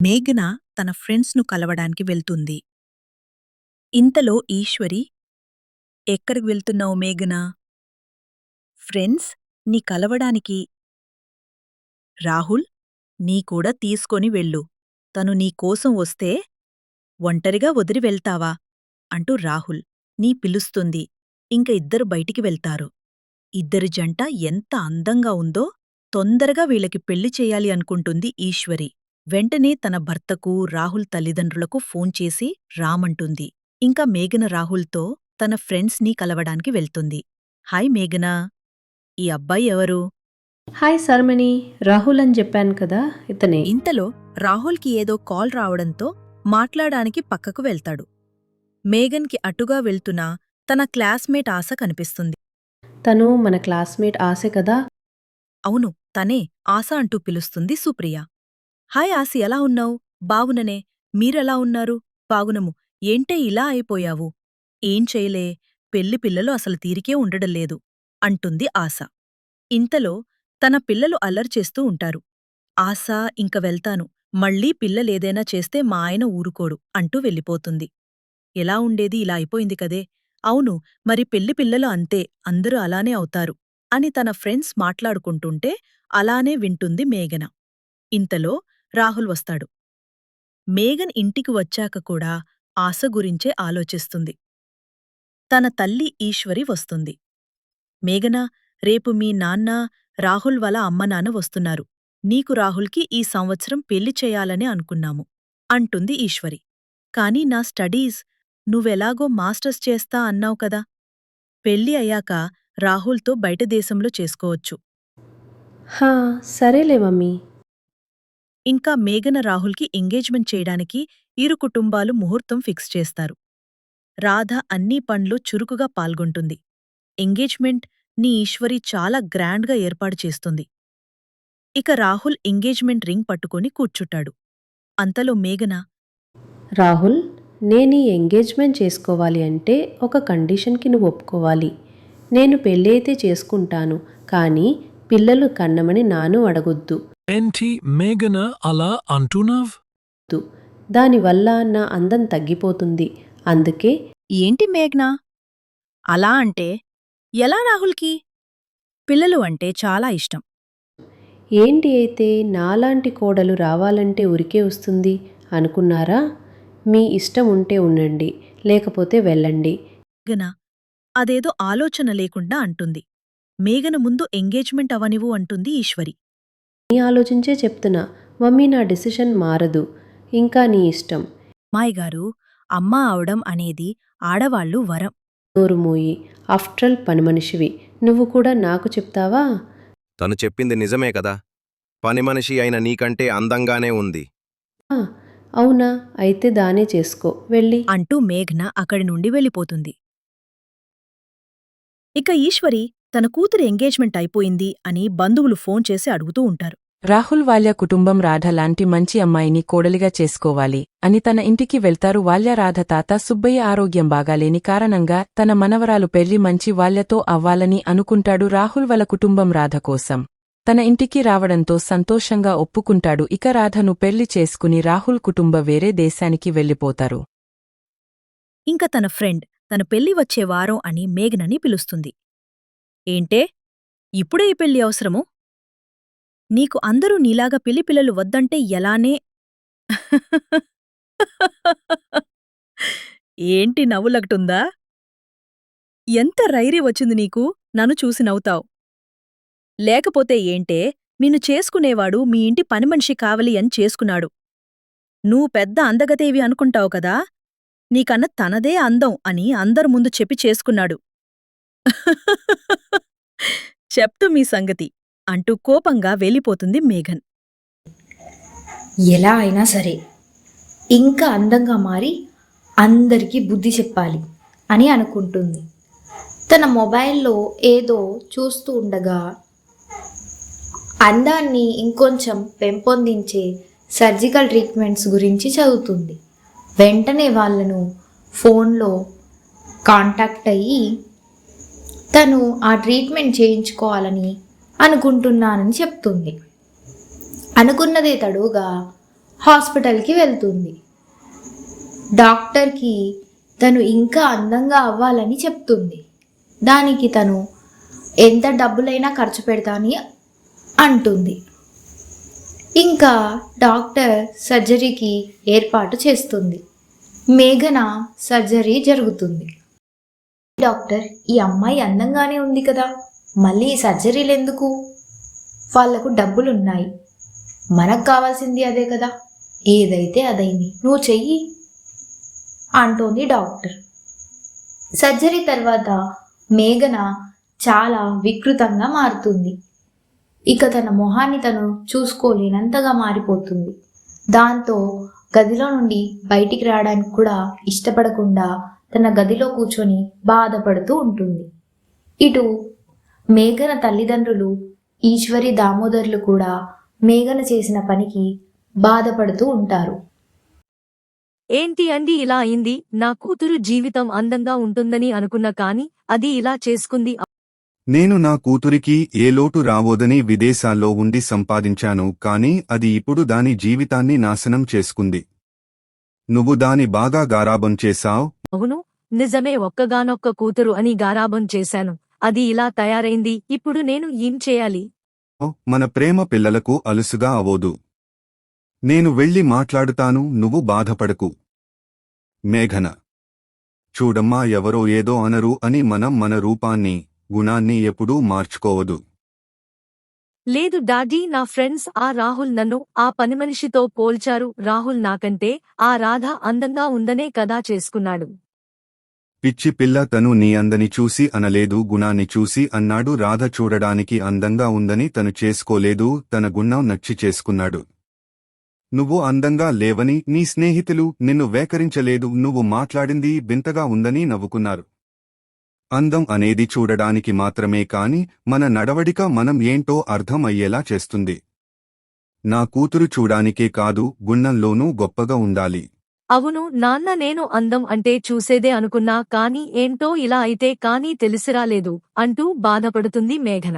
మేఘన తన ఫ్రెండ్స్ను కలవడానికి వెళ్తుంది. ఇంతలో ఈశ్వరి ఎక్కడికి వెళ్తున్నావు మేఘనా? ఫ్రెండ్స్ నీ కలవడానికి రాహుల్ నీ కూడా తీసుకొని వెళ్ళు. తను నీకోసం వస్తే ఒంటరిగా వదిలి వెళ్తావా అంటూ రాహుల్ నీ పిలుస్తుంది. ఇంక ఇద్దరు బయటికి వెళ్తారు. ఇద్దరి జంట ఎంత అందంగా ఉందో తొందరగా వీళ్ళకి పెళ్ళి చెయ్యాలి అనుకుంటుంది ఈశ్వరి. వెంటనే తన భర్తకు రాహుల్ తల్లిదండ్రులకు ఫోన్ చేసి రామంటుంది. ఇంకా మేఘన రాహుల్తో తన ఫ్రెండ్స్ని కలవడానికి వెళ్తుంది. హాయ్ మేఘనా. ఈ అబ్బాయి ఎవరు? హాయ్ సర్మణి రాహుల్ అని చెప్పాను కదా ఇతనే. ఇంతలో రాహుల్కి ఏదో కాల్ రావడంతో మాట్లాడానికి పక్కకు వెళ్తాడు. మేఘన్కి అటుగా వెళ్తున్న తన క్లాస్మేట్ ఆశ కనిపిస్తుంది. తను మన క్లాస్మేట్ ఆశ కదా? అవును తనే ఆశ అంటూ పిలుస్తుంది సుప్రియ. హాయ్ ఆసి ఎలా ఉన్నావు? బావుననే మీరెలా ఉన్నారు? బాగునము. ఏంటే ఇలా అయిపోయావు? ఏం చేయలే? పెళ్ళి పిల్లలు అసలు తీరికే ఉండడంలేదు అంటుంది ఆశ. ఇంతలో తన పిల్లలు అల్లరిచేస్తూ ఉంటారు. ఆశ ఇంక వెళ్తాను. మళ్ళీ పిల్లలేదైనా చేస్తే మా ఆయన ఊరుకోడు అంటూ వెళ్ళిపోతుంది. ఎలా ఉండేది? ఇలా అయిపోయింది కదే. అవును మరి పెళ్ళి పిల్లలు అంతే అందరూ అలానే అవుతారు అని తన ఫ్రెండ్స్ మాట్లాడుకుంటుంటే అలానే వింటుంది మేఘన. ఇంతలో రాహుల్ వస్తాడు. మేఘన్ ఇంటికి వచ్చాక కూడా ఆశ గురించే ఆలోచిస్తుంది. తన తల్లి ఈశ్వరి వస్తుంది. మేఘనా రేపు మీ నాన్న రాహుల్ వల అమ్మనాన్న వస్తున్నారు. నీకు రాహుల్కి ఈ సంవత్సరం పెళ్ళి చేయాలని అనుకున్నాము అంటుంది ఈశ్వరి. కాని నా స్టడీస్ నువ్వెలాగో మాస్టర్స్ చేస్తా అన్నావు కదా. పెళ్ళి అయ్యాక రాహుల్తో బయట దేశంలో చేసుకోవచ్చు. హా సరేలే మమ్మీ. ఇంకా మేఘన రాహుల్కి ఎంగేజ్మెంట్ చేయడానికి ఇరు కుటుంబాలు ముహూర్తం ఫిక్స్ చేస్తారు. రాధ అన్నీ పనులు చురుకుగా పాల్గొంటుంది. ఎంగేజ్మెంట్ నీ ఈశ్వరి చాలా గ్రాండ్గా ఏర్పాటు చేస్తుంది. ఇక రాహుల్ ఎంగేజ్మెంట్ రింగ్ పట్టుకొని కూర్చుంటాడు. అంతలో మేఘన రాహుల్ నేను ఈ ఎంగేజ్మెంట్ చేసుకోవాలి అంటే ఒక కండిషన్కి నువ్వు ఒప్పుకోవాలి. నేను పెళ్ళైతే చేసుకుంటాను కానీ పిల్లలు కన్నమని నాను అడగొద్దు. ఏంటి మేఘన అలా అంటున్నావ్. దానివల్ల నా అందం తగ్గిపోతుంది. అందుకే ఏంటి మేఘ్నా? అలా అంటే ఎలా రాహుల్కి? పిల్లలు అంటే చాలా ఇష్టం. ఏంటి అయితే నాలాంటి కోడలు రావాలంటే ఉరికే వస్తుంది అనుకున్నారా? మీ ఇష్టం ఉంటే ఉండండి లేకపోతే వెళ్ళండి. మేఘన అదేదో ఆలోచన లేకుండా అంటుంది. మేఘన ముందు ఎంగేజ్మెంట్ అవనివు అంటుంది ఈశ్వరి. నీ ఆలోచించే చెప్తున్నా. మమ్మీ నా డెసిషన్ మారదు. ఇంకా నీ ఇష్టం. మాయగారు అమ్మ అవడం అనేది ఆడవాళ్ళు వరం. నోరు మూయి. ఆఫ్ట్రల్ పని మనిషివి. నువ్వు కూడా నాకు చెప్తావా? తను చెప్పింది నిజమే కదా. పని మనిషి అయిన నీకంటే అందంగానే ఉంది. "ఆ, అవునా? అయితే దానే చేసుకో. వెళ్ళి. అంటూ మేఘ్న అక్కడి నుండి వెళ్ళిపోతుంది. ఇక ఈశ్వరి తన కూతురి ఎంగేజ్మెంట్ అయిపోయింది అని బంధువులు ఫోన్ చేసి అడుగుతూ ఉంటారు. రాహుల్ వాల్య కుటుంబం రాధ లాంటి మంచి అమ్మాయిని కోడలిగా చేసుకోవాలి. అని తన ఇంటికి వెళ్తారు వాల్యరాధ రాధ తాత సుబ్బయ్య ఆరోగ్యం బాగాలేని కారణంగా తన మనవరాలు పెళ్ళి మంచి వాల్యతో అవ్వాలని అనుకుంటాడు రాహుల్ వల కుటుంబం రాధ కోసం. తన ఇంటికి రావడంతో సంతోషంగా ఒప్పుకుంటాడు ఇక రాధను పెళ్ళి చేసుకుని రాహుల్ కుటుంబ వేరే దేశానికి వెళ్ళిపోతారు. ఇంక తన ఫ్రెండ్ తన పెళ్ళి వచ్చే వారం అని మేఘ్నని పిలుస్తుంది. ఏంటే? ఇప్పుడే ఈ పెళ్ళి అవసరము? నీకు అందరూ నీలాగా పిలిపిల్లలు వద్దంటే ఎలానే? ఏంటి నవ్వులగటుందా? ఎంత రైరి వచ్చింది నీకు? నన్ను చూసి నవ్వుతావు. లేకపోతే ఏంటే నిన్ను చేసుకునేవాడు మీ ఇంటి పనిమనిషి కావలి అని చేసుకున్నాడు. నువ్వు పెద్ద అందగదేవి అనుకుంటావు కదా? నీకన్న తనదే అందం అని అందరు ముందు చెప్పి చేసుకున్నాడు. చెప్తూ మీ సంగతి. అంటూ కోపంగా వెళ్ళిపోతుంది మేఘన్. ఎలా అయినా సరే ఇంకా అందంగా మారి అందరికీ బుద్ధి చెప్పాలి అని అనుకుంటుంది. తన మొబైల్లో ఏదో చూస్తూ ఉండగా అందాన్ని ఇంకొంచెం పెంపొందించే సర్జికల్ ట్రీట్మెంట్స్ గురించి చదువుతుంది. వెంటనే వాళ్ళను ఫోన్లో కాంటాక్ట్ అయ్యి తను ఆ ట్రీట్మెంట్ చేయించుకోవాలని అనుకుంటున్నానని చెప్తుంది. అనుకున్నదే తడువుగా హాస్పిటల్కి వెళ్తుంది. డాక్టర్కి తను ఇంకా అందంగా అవ్వాలని చెప్తుంది. దానికి తను ఎంత డబ్బులైనా ఖర్చు పెడతాని అంటుంది. ఇంకా డాక్టర్ సర్జరీకి ఏర్పాటు చేస్తుంది. మేఘన సర్జరీ జరుగుతుంది. డాక్టర్ ఈ అమ్మాయి అందంగానే ఉంది కదా? మళ్ళీ ఈ సర్జరీలు ఎందుకు? వాళ్ళకు డబ్బులున్నాయి. మనకు కావాల్సింది అదే కదా. ఏదైతే అదైంది. నువ్వు చెయ్యి. అంటోంది డాక్టర్. సర్జరీ తర్వాత మేఘన చాలా వికృతంగా మారుతుంది. ఇక తన మొహాన్ని తను చూసుకోలేనంతగా మారిపోతుంది. దాంతో గదిలో నుండి బయటికి రావడానికి కూడా ఇష్టపడకుండా తన గదిలో కూర్చొని బాధపడుతూ ఉంటుంది. ఇటు మేఘన తల్లిదండ్రులు ఈశ్వరి దామోదర్లు కూడా మేఘన చేసిన పనికి బాధపడుతూ ఉంటారు. ఏంటి అండి ఇలా అయింది? నా కూతురు జీవితం అందంగా ఉంటుందని అనుకున్నా కాని అది ఇలా చేసుకుంది. నేను నా కూతురికి ఏ లోటు రావోదని విదేశాల్లో ఉండి సంపాదించాను కాని అది ఇప్పుడు దాని జీవితాన్ని నాశనం చేసుకుంది. నువ్వు దాని బాగా గారాబం చేశావ్? అవును నిజమే ఒక్కగానొక్క కూతురు అని గారాబం చేశాను. అది ఇలా తయారైంది ఇప్పుడు నేను ఏం చేయాలి? మన ప్రేమ పిల్లలకు అలుసుగా అవోదు నేను వెళ్ళి మాట్లాడుతాను నువ్వు బాధపడకు. మేఘన. చూడమ్మా ఎవరో ఏదో అనరు అని మనం మన రూపాన్ని గుణాన్ని ఎప్పుడూ మార్చుకోవదు. లేదు డాడీ నా ఫ్రెండ్స్ ఆ రాహుల్ నన్ను ఆ పనిమనిషితో పోల్చారు. రాహుల్ నాకంటే ఆ రాధ అందంగా ఉందనే కదా చేసుకున్నాడు. పిచ్చి పిల్ల తను నీ అందని చూసి అనలేదు గుణాన్ని చూసి అన్నాడు. రాధ చూడడానికి అందంగా ఉందని తను చేసుకోలేదు తన గుణం నచ్చి చేసుకున్నాడు. నువ్వు అందంగా లేవని నీ స్నేహితులు నిన్ను వేకరించలేదు నువ్వు మాట్లాడింది వింతగా ఉందని నవ్వుకున్నారు. అందం అనేది చూడడానికి మాత్రమే కాని మన నడవడిక మనం ఏంటో అర్థం అయ్యేలా చేస్తుంది. నా కూతురు చూడానికే కాదు గుణంలోనూ గొప్పగా ఉండాలి. అవును నాన్న నేను అందం అంటే చూసేదే అనుకున్నా కాని ఏంటో ఇలా అయితే కానీ తెలిసిరాలేదు అంటూ బాధపడుతుంది మేఘన.